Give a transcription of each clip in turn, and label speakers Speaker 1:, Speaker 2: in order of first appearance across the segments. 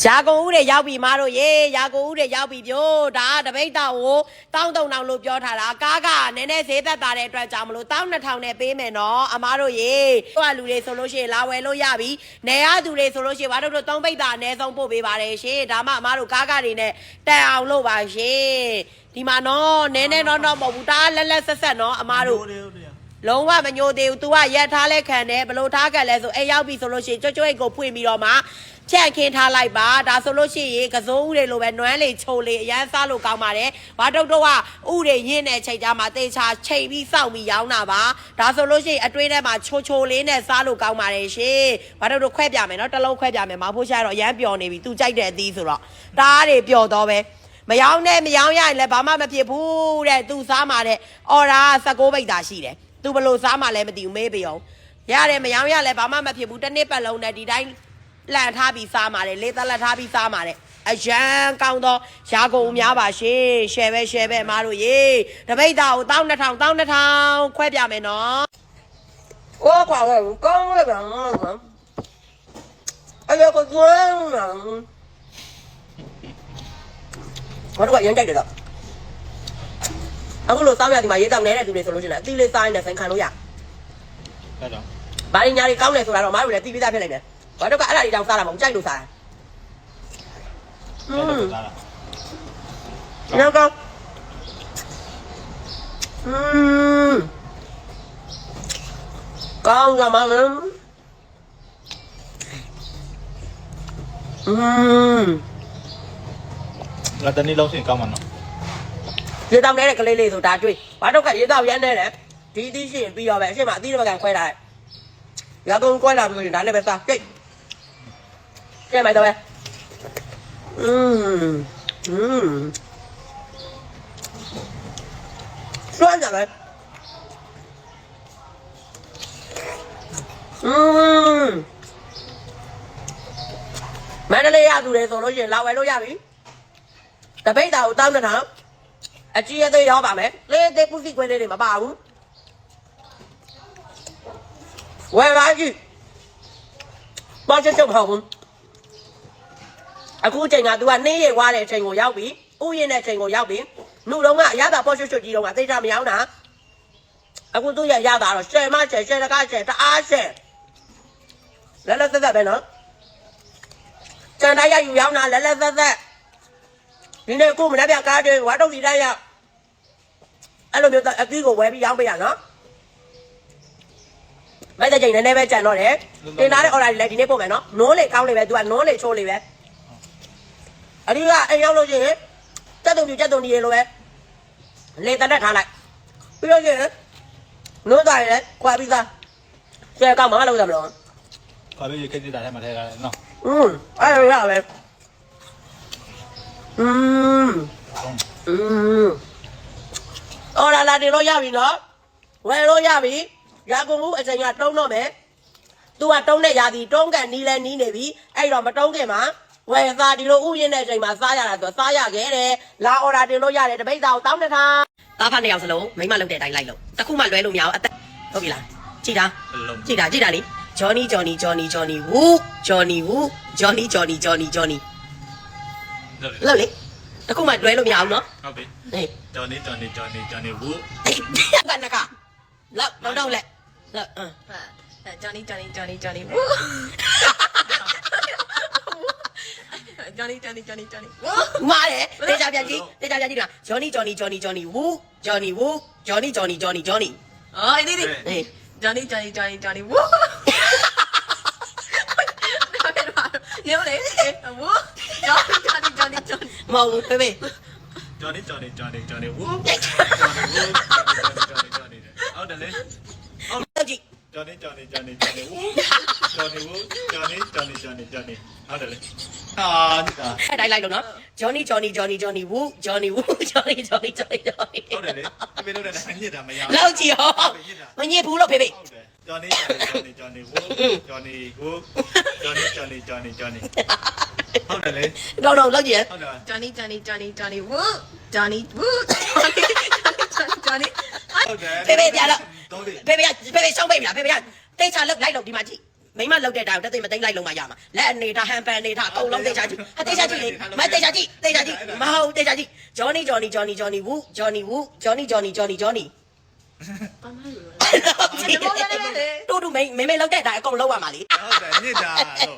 Speaker 1: ရာကုန်ဦးတွေရောက်ပြီမားတို့ရေရာကုန်ဦးတွေရောက်ပြီပြို့ဒါကတပိတ်တောင်ကိုတောင်းတုံတောင်လို့ပြောထားတာကားကနည်းနည်းဈေးသက်သာတဲ့အတွက်ကြောင့်မလို့1200နဲ့ပေးမယ်နော်အမားတို့ရေဟိုကလူတွေဆိုလို့ရှိရင်လာဝယ်လို့ရပြီနေရသူတွေဆိုလို့ရှိရင်ဘာတို့တို့သုံးပိတ်တာအနည်းဆုံးပို့ပေးပါတယ်ရှင်ဒါမှအမားတို့ကားကတွေနဲ့တက်အောင်လို့ပါရှင်ဒီမှာနော်နည်းနည်းတော့တော့မဟုတ်ဘူးဒါကလက်လက်ဆက်ဆက်နော်အမားတို့
Speaker 2: တယ်ဟုတ်တယ်
Speaker 1: လုံးဝမညိုသေးဘူး तू ကရက်ထားလဲခံတယ်ဘလို့ထားခံလဲဆိုအဲရောက်ပြီဆိုလို့ရှိရင်ကြွကြွအိတ်ကိုဖွင့်ပြီးတော့မှချက်ခင်းထားလိုက်ပါဒါဆိုလို့ရှိရင်ကစိုးဥတွေလိုပဲနွမ်းလေချုံလေအရန်စားလို့ကောင်းပါတယ်ဘာတုတ်တော့ကဥတွေရင်းတဲ့ချိန်ကြမှာတေချာချိန်ပြီးစောက်ပြီးရောင်းတာပါဒါဆိုလို့ရှိရင်အတွင်းထဲမှာချိုချိုလေးနဲ့စားလို့ကောင်းပါတယ်ရှင်ဘာတုတ်တို့ခွဲပြမယ်နော်တလုံးခွဲပြမယ်မဖိုးရှာတော့အရန်ပျော်နေပြီ तू ကြိုက်တဲ့အသီးဆိုတော့တားတွေပျော်တော့ပဲမယောင်းနဲ့မယောင်းရရင်လည်းဘာမှမဖြစ်ဘူးတဲ့သူစားမှာတဲ့အော်ဒါ19ဘိတ်သာရှိတယ် သူဘလို့စားမှလည်းမသိဘူးမေးပြအောင်ရတယ်မရောရလဲဘာမှမဖြစ်ဘူးတစ်နှစ်ပတ်လုံးနဲ့ဒီတိုင်းလန့်ထားပြီးစားမှလည်းလေးသက်လက်ထားပြီးစားမှလည်းအရန်ကောင်းသောရာကုန်များပါရှင်ရှယ်ပဲရှယ်ပဲမားတို့ရေတပိတ်တာကို12000 12000ခွဲပြမယ်နော်ကိုကွာကကောင်းလေကောင်အဲ့ဒါကိုကျွမ်းနော်ဘာတို့ကရန်ကြိုက်တယ်တော့ အခုလို့စောင်းရဒီမှာရေးတောက်နေတဲ့သူတွေဆိုလို့ရှိရင်အသီးလေးစားရင်လည်းဆိုင်ခံလို့ရ
Speaker 2: ဒါကြောင့်
Speaker 1: ဘာရင်းညာတွေကောင်းတယ်ဆိုတာတော့မအားဘူးလေတီးပြီးသားဖြစ်နေတယ်ဘာတော့ကအဲ့ဒါတွေတောင်စားတာမဟုတ်ကြိုက်လို့စားတာอืม
Speaker 2: ဒါလား
Speaker 1: နောက်ကောอืมကောင်းကြမှာမင်းอืม
Speaker 2: ငါတနေ့လုံးစင်ကောင်းမှာနော်
Speaker 1: ရေတောင်နေတဲ့ကလေးလေးဆိုဒါတွေ့ဘာတော့ကရေတောင်ရမ်းနေတယ်ဒီအသီးရှိရင်ပြီးတော့ပဲအရှိမအသီးတစ်ပတ်ကခွဲထားတယ်ရကုန်ခွဲလာပြီးရင်ဒါလည်းပဲစားကြိတ်ကြိတ်မိုက်တော့ပဲอืมอืมစွမ်းကြပဲอืมမန္တလေးရသူတွေဆိုလို့ရှိရင်လာဝယ်လို့ရပြီတပိတ်တာကိုတောင်းနေတာ အကြီးအသေးရောက်ပါမယ်လေးသေးပုစီခွေးလေးတွေမပါဘူးဝယ်ပါကြည့်ဘာချက်ချက်မဟုတ်ဘူးအခုချိန်က तू ကနှင်းရွားတဲ့အချိန်ကိုရောက်ပြီဥယျာဉ်တဲ့အချိန်ကိုရောက်ပြီနှုတ်လုံးကအရသာပေါ်ရွှွှွကြီးတော့ကသိတာမရောက်တာအခုသူ့ရရတာတော့ရှယ်မရှယ်ရှယ်တကားရှယ်တအားရှယ်လဲလဲသက်သက်ပဲနော်စံတိုင်းရယူရောက်တာလဲလဲသက်သက် ဒီနေ့ကိုမနေ့ကကားတွေဝါတော့ဒီတိုင်းရအဲ့လိုမျိုးအသီးကိုဝယ်ပြီးရောင်းပေးရနော်မိုက်တဲ့ချိန်နည်းနည်းပဲကြံတော့တယ်တင်ထားတဲ့ order တွေလည်းဒီနေ့ပို့မယ်နော်နိုးလေကောင်းလေပဲ तू ကနိုးလေချိုးလေပဲအဒီကအိမ်ရောက်လို့ရှိရင်စက်တုံပြစက်တုံဒီရေလိုပဲလေတက်တက်ထားလိုက်ပြီးတော့ရှိရင်နိုးသားရယ်ခွာပြီးသားကျဲကောင်းမှလို့ရမလို့
Speaker 2: ခေါ်ပြီးခိတ်နေတာထဲမှာထဲထားတယ်နော်
Speaker 1: อืมအဲ့လိုရပဲ อืมอืมအော်လာလာတင်လို့ရပြီနော်ဝယ်လို့ရပြီရာကုန်မှုအချိန်ကတုံးတော့မယ်သူကတုံးတဲ့ရာသီတုံးကန်နီးလဲနီးနေပြီအဲ့တော့မတုံးခင်မှာဝယ်စားဒီလိုဥယျာဉ်တဲ့အချိန်မှာစားရတာဆိုစားရခဲ့တယ်လာအော်ဒါတင်လို့ရတယ်တပိတ်သားကိုတောင်းတစ်ထားသားဖတ်နှစ်ယောက်စလုံးမိမလုတ်တဲ့အတိုင်းလိုက်လို့တခုမှလွဲလို့မရအောင်အသက်ဟုတ်ပြီလားကြည်တာ
Speaker 2: ဘယ်လို
Speaker 1: ကြည့်တာကြည့်တာလေဂျော်နီဂျော်နီဂျော်နီဂျော်နီဝူဂျော်နီ
Speaker 2: လော
Speaker 1: က်လေတခုမှတွဲလို့မရဘူးနော်
Speaker 2: ဟုတ်ပြီ
Speaker 1: ဟေး
Speaker 2: တော်နေတော်နေတော်နေတော်နေဝူ
Speaker 1: ကနကလောက်တော့တော့လေလောက်အင်း
Speaker 3: ဂျော်နီဂျော်နီဂျော်နီဂျော်နီ
Speaker 1: ဝူဂျော်နီ
Speaker 3: ဂျော်နီဂျော်နီဂျော်နီဝူ
Speaker 1: မာလေတေချာပြန်ကြည့်တေချာပြန်ကြည့်ဒီမှာဂျော်နီဂျော်နီဂျော်နီဂျော်နီဝူဂျော်နီဝူဂျော်နီဂျော်နီဂျော်နီဂျော်နီ
Speaker 3: အော်ဒီဒီ
Speaker 1: ဟေး
Speaker 3: ဂျော်နီဂျော်နီဂျော်နီဂျော်နီဝူနေလေဝူ
Speaker 1: မဟုတ်ဘူးဖေဖေ
Speaker 2: ဂျော်နီဂျော်နီဂျော်နီဂျော်နီဝူဂျော်နီဝူဂျော်နီဂျော်နီဟုတ်တယ်လေ
Speaker 1: လောက်ကြည့်
Speaker 2: ဂျော်နီဂျော်နီဂျော်နီဂျော်နီဝူဂျော်နီဝူဂျော်နီဂျော်နီဂျော်နီဂျော်နီဟုတ်တယ်လေအာဒီတာ
Speaker 1: အဲ့တိုင်းလိုက်လို့နော်ဂျော်နီဂျော်နီဂျော်နီဂျော်နီဝူဂျော်နီဝူဂျော်နီဂျော်နီဂျော်နီဂျော်နီ
Speaker 2: ဟုတ်တယ်လေဒီလိုနဲ့ညစ်တာမရ
Speaker 1: လောက်ကြည့်ဟောမညစ်ဘူးလို့ဖေဖေ
Speaker 2: ဟုတ်တယ်ဂျော်နီဂျော်နီဂျော်နီဝူဂျော်နီဝူဂျော်နီဂျော်နီဂျော်နီဂျော်နီ ဟုတ်တယ်လေ
Speaker 1: တော့တော့လောက်ကြည့်
Speaker 2: ဟုတ်တယ်
Speaker 3: Johnny Johnny Johnny Johnny Woo Johnny Woo Johnny Johnny Johnny
Speaker 2: ဟုတ်တယ်
Speaker 1: ဖေဖေပြတော့
Speaker 2: တော့လေ
Speaker 1: ဖေဖေကဖေဖေရှောင်းပိတ်ပြီလားဖေဖေကတိတ်ချလောက်လိုက်လို့ဒီမှာကြည့်မိမလောက်တဲ့တိုင်တက်သိမသိမ့်လိုက်လုံးမရမှာလက်အနေထားဟန်ပန်အနေထားအကုန်လုံးတေချာကြည့်အတေချာကြည့်လေမတေချာကြည့်တေချာကြည့်မဟုတ်တေချာကြည့်ဂျော်နီဂျော်နီဂျော်နီဂျော်နီဝူဂျော်နီဝူဂျော်နီဂျော်နီဂျော်နီဂျော်နီတူတူမိမိမိလောက်တဲ့တိုင်အကုန်လုံးရမှာလေ
Speaker 2: ဟုတ်တယ်ညစ်တာတော့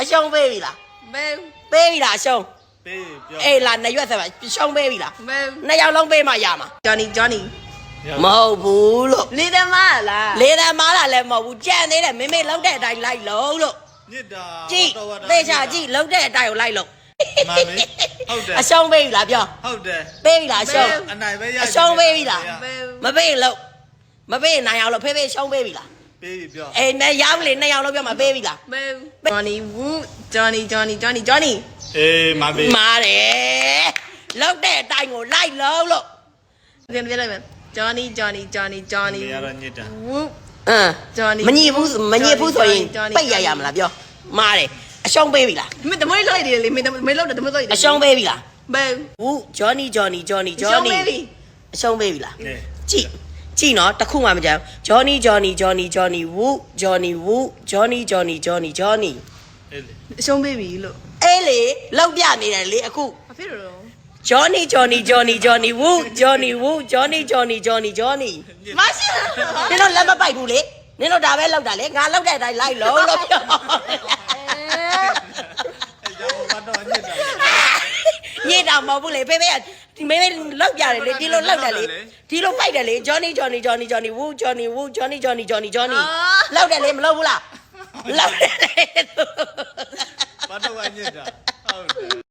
Speaker 1: အရှုံးပေးပြီလား
Speaker 3: ဘယ်
Speaker 1: ပေးပြီလားအရှုံး
Speaker 2: ပေးပြော
Speaker 1: အေးလာနှစ်ရွက်ဆက်ပါရှုံးပေးပြီလား
Speaker 3: ဘယ်
Speaker 1: နှစ်ယောက်လုံးပေးမှရမှာ
Speaker 3: Johnny Johnny
Speaker 1: မဟုတ်ဘူးလို့
Speaker 3: လေးတယ်မလား
Speaker 1: လေသာမားတာလည်းမဟုတ်ဘူးကြံ့သေးတယ်မိမိလောက်တဲ့အတိုင်းလိုက်လုံးလို့
Speaker 2: ညစ်တာ
Speaker 1: ကြည့်သေချာကြည့်လောက်တဲ့အတိုင်းကိုလိုက်လုံး
Speaker 2: မမေဟုတ်တယ်
Speaker 1: အရှုံးပေးပြီလားပြော
Speaker 2: ဟုတ်တယ်
Speaker 1: ပေးပြီလားအရှုံး
Speaker 2: အနိုင်ပဲရ
Speaker 1: အရှုံးပေးပြီလား
Speaker 3: ဘယ်
Speaker 1: မပေးရင်လို့မပေးရင်နိုင်အောင်လို့ဖေးဖေးရှုံးပေးပြီလား
Speaker 2: ပေးပြီပြော
Speaker 1: အေးနဲ့ရောက်လေနှစ်ယောက်လုံးပြောမှာပေးပြီလား
Speaker 3: ဘယ် Johnny Woo Johnny Johnny Johnny Johnny
Speaker 2: အေးမမေ
Speaker 1: မားတယ်လောက်တဲ့အတိုင်းကိုလိုက်လုံးလို့
Speaker 3: ပြန်ပြန်လိုက်မယ် Johnny Johnny Johnny Johnny
Speaker 2: နေရတော့ညစ်တာ
Speaker 3: Woo
Speaker 1: အင်း
Speaker 3: Johnny
Speaker 1: မညစ်ဘူးမညစ်ဘူးဆိုရင်
Speaker 3: Johnny
Speaker 1: ပိတ်ရရမလားပြောမားတယ်အရှုံးပေးပြီလား
Speaker 3: မင်းတမွေးလိုက်တယ်လေမင်းမင်းလောက်တယ်တမွေးလိုက်တယ်
Speaker 1: အရှုံးပေးပြီလား
Speaker 3: ဘယ်
Speaker 1: ဘူးဂျော်နီဂျော်နီဂျော်နီဂျော်
Speaker 3: ရှုံး
Speaker 1: နီ
Speaker 3: ပေးပြီ
Speaker 1: အရှုံးပေးပြီလား
Speaker 2: နေ
Speaker 1: ကြည့် ကြည့်နော်တစ်ခုမှမကြမ်းဂျော်နီဂျော်နီဂျော်နီဂျော်နီဝူဂျော်နီဝူဂျော်နီဂျော်နီဂျော်နီဂျော်နီ
Speaker 2: အေးလေ
Speaker 3: ရှုံးပေးပြီလို့
Speaker 1: အေးလေလောက်ပြနေတယ်လေအခု
Speaker 3: ဘာဖြစ်လို့
Speaker 1: ဂျော်နီဂျော်နီဂျော်နီဂျော်နီဝူဂျော်နီဝူဂျော်နီဂျော်နီဂျော်နီဂျော်နီ
Speaker 3: မရှိ
Speaker 1: နင်တို့လက်မပိုက်ဘူးလေနင်တို့ဒါပဲလောက်တာလေငါလောက်တဲ့အတိုင်းလိုက်လုံးလို့ပြော
Speaker 2: အေးကြောင့်ဘာတော့ညစ်တာ
Speaker 1: ညစ်တာမဟုတ်ဘူးလေဖေဖေက ဒီမေမေလောက်ပြတယ်လေဒီလိုလောက်တယ်လေဒီလိုပိုက်တယ်လေဂျော်နီဂျော်နီဂျော်နီဂျော်နီဝူဂျော်နီဝူဂျော်နီဂျော်နီဂျော်နီဂျော်နီလောက်တယ်လေမလောက်ဘူးလားလောက်တယ်လေ
Speaker 2: ဘာတော့ညစ်တာဟုတ်တယ်